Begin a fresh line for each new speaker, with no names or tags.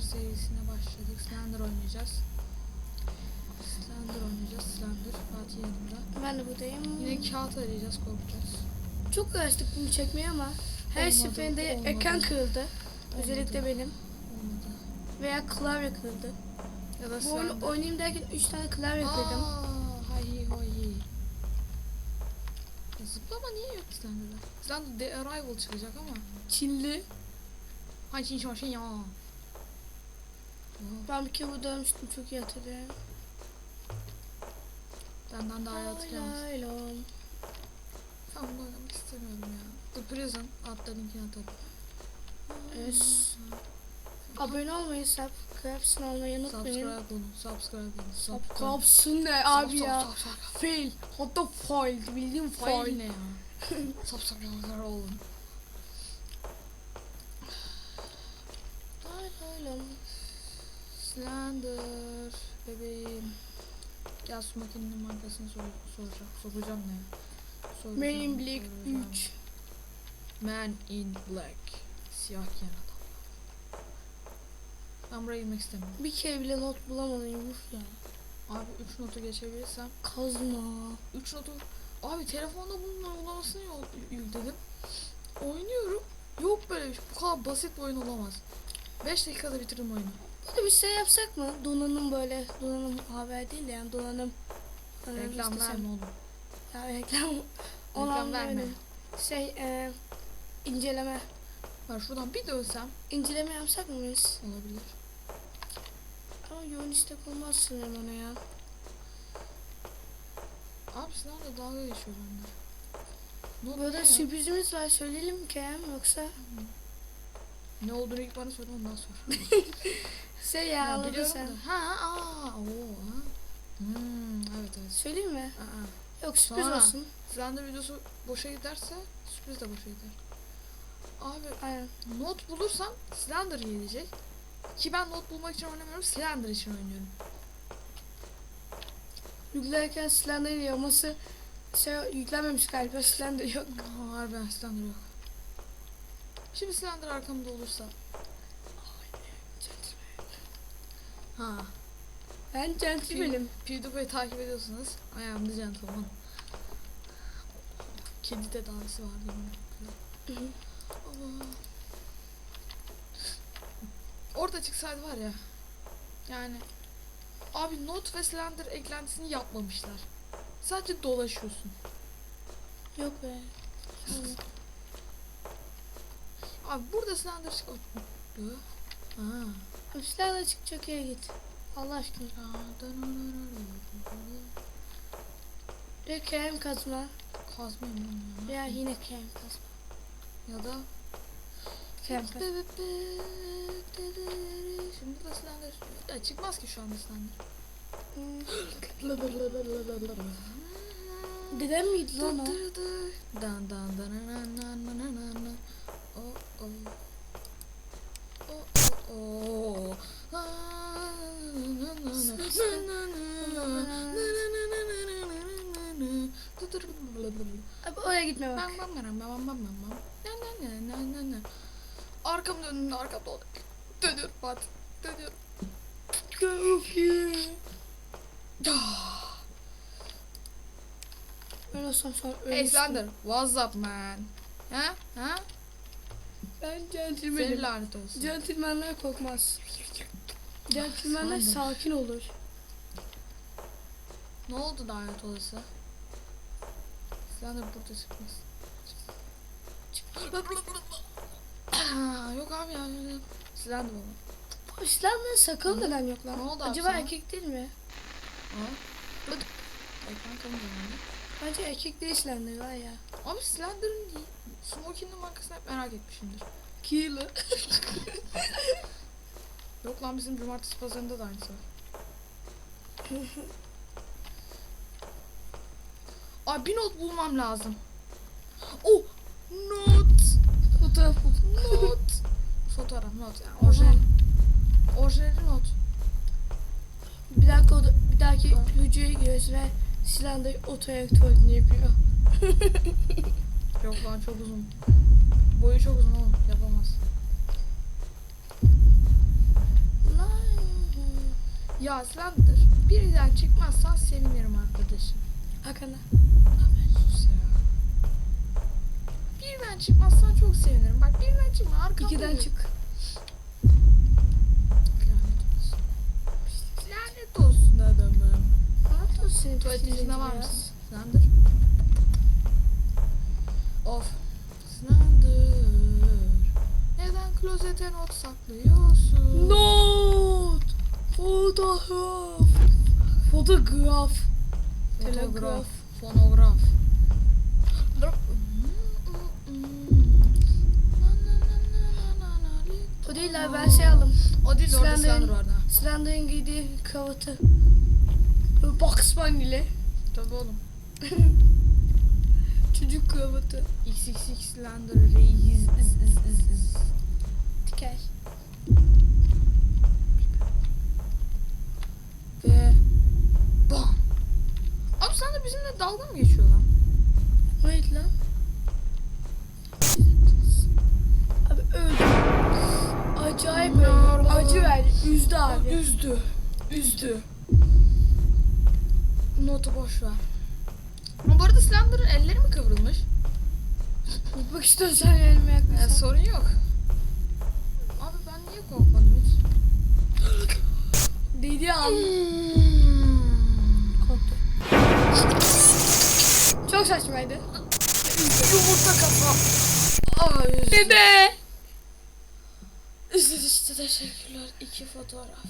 serisine başladık. Slender oynayacağız. Slender oynayacağız. Slender. Fatih yanımda.
Ben de buradayım.
Yine kağıt arayacağız. Korkacağız.
Çok uğraştık bunu çekmeye ama her
Olmadı,
seferinde ekran kırıldı. Özellikle
Olmadı.
benim.
Olmadı.
Veya klavye kırıldı.
Ya da
Bu oyunu oynayayım derken 3 tane klavye kırdım.
Aa, hay hay. Ya Zıplama niye yok Slender'da? Slender The Arrival çıkacak ama.
Çinli.
Hay çin şo şey ya.
Ben bir kere burada ölmüştüm çok iyi hatırlıyorum.
Benden daha iyi
lay.
Ben bunu oynamak istemiyorum ya. The Prison adlı linkini atarım.
Evet. Abone olmayı, subscribe olmayı unutmayın.
Subscribe bunu. Subscribe bunu. Subscribe.
Ne abi ya? Fail. What the fail? Bildiğin
Fail ne ya? Subscribe olun.
Lay lay.
Slender bebeğim. Gel su makinenin markasını sor soracağım. Soracağım ne? Soracağım,
Men in Black
soracağım.
3.
Man in Black. Siyah giyen adam. Ben buraya girmek istemiyorum.
Bir kere bile not bulamadım yuh ya.
Abi 3 notu geçebilirsem.
Kazma.
3 notu. Abi telefonda bunun uygulamasını yükledim. Oynuyorum. Yok böyle bir şey. Bu kadar basit bir oyun olamaz. 5 dakikada bitirdim oyunu.
Burada bir şey yapsak mı? Donanım böyle, donanım haber değil de yani donanım.
Reklam
nasıl
verme oğlum.
Ya reklam.
Reklam verme.
böyle Şey, e, inceleme.
Ben şuradan bir dönsem
İnceleme yapsak mı biz?
olabilir.
Ama yoğun istek olmaz sanırım ona ya.
Abi Sinan'la dalga geçiyor bende.
Burada sürprizimiz var söyleyelim Kerem yoksa?
Ne olduğunu ilk bana söyle ondan sonra.
Şey ya,
Ya biliyorum
sen.
da. Ha aa o ha. Hmm, evet evet.
Söyleyeyim mi?
Aa.
Yok sürpriz
Sonra.
olsun.
Slender videosu boşa giderse sürpriz de boşa gider. Abi
Aynen.
not bulursam Slender gelecek. Ki ben not bulmak için oynamıyorum, Slender için oynuyorum.
Yüklerken Slender yaması şey yüklenmemiş galiba Slender yok.
Aa, harbiden Slender yok. Şimdi Slender arkamda olursa. Ha.
Ben gentleman'im.
PewDiePie'yi takip ediyorsunuz. The gentleman. Kedi tedavisi
hı.
Ama... Orada çıksaydı var ya. Yani abi not ve slender eklentisini yapmamışlar. Sadece dolaşıyorsun.
Yok be.
Abi burada sınavdır çık... Aa.
Silahla çık çökeye git. Allah aşkına. Ve kem kazma.
Kazma mı? Ya
yine kem kazma.
Ya da
kem kazma.
Şimdi da silendir. Ya çıkmaz ki şu anda
silendir. Dedem miydi lan o?
Dan dan dan dan dan dan dan
Abi oraya gitme bak.
Arkamda önümde arkamda oldu. Dönüyorum Fatih. Dönüyorum.
Böyle
asansör
öyle.
Alexander, what's up man? Ha? Ha?
Ben
centilmenim.
Senin
lanet olsun.
Centilmenler korkmaz.
Centilmenler
sakin olur.
Ne oldu lanet olası? Sen de burada çıkmaz. yok abi ya. Sizden de baba.
Sizden sakal dönem yok lan.
Ne oldu
Acaba
abi
erkek değil mi?
Ha? Ekran kalmıyor.
Bence erkek değil Slender var ya.
Abi Slender'ın Smokey'nin markasını hep merak etmişimdir.
Kilo.
Yok lan bizim cumartesi pazarında da aynısı var. Ay bir not bulmam lazım. Oh! Not!
Fotoğraf buldum.
Not! Fotoğraf, not yani. Orijinal. Orijinali not.
Bir dakika bir dahaki
Ha.
videoya giriyoruz ve Slender otoyak tuvaletini yapıyor.
Yok lan çok uzun. Boyu çok uzun oğlum. Yapamaz.
Lan
Ya Slender birden çıkmazsan sevinirim arkadaşım.
Hakan'a.
Sus ya. Birden çıkmazsan çok sevinirim. Bak birden çıkma arkamda.
İkiden çık.
Lanet olsun. Lanet olsun adamım.
Ne yapıyorsun senin
Tuvalet
tuvalet
izinde var
ya?
mısın? Slender. Of. Slender. Neden klozete not saklıyorsun?
Not. Fotoğraf. Fotoğraf.
Telegraf. Fonograf.
O değil abi ben şey aldım.
O değil orada.
Slender'ın giydiği kravatı. Bugs Bunny'li.
Tabii oğlum.
Çocuk kravatı.
XXX Slender Reis.
Diker.
Ve bam. Abi sen de bizimle dalga mı geçiyor lan?
Neydi lan? Abi öldü. Acayip öldü. Acı verdi. Üzdü abi.
Üzdü. Üzdü. Notu boş ver. Ama bu arada Slender'ın elleri mi kıvrılmış?
Bak istiyorsan elime
Ya,
yaklaşsan.
sorun yok. Abi ben niye korkmadım hiç?
Dedi an.
Hmm.
Korktu. Çok saçmaydı.
Yumurta kafa.
Bebe.
Üzdü işte teşekkürler. İki fotoğraf.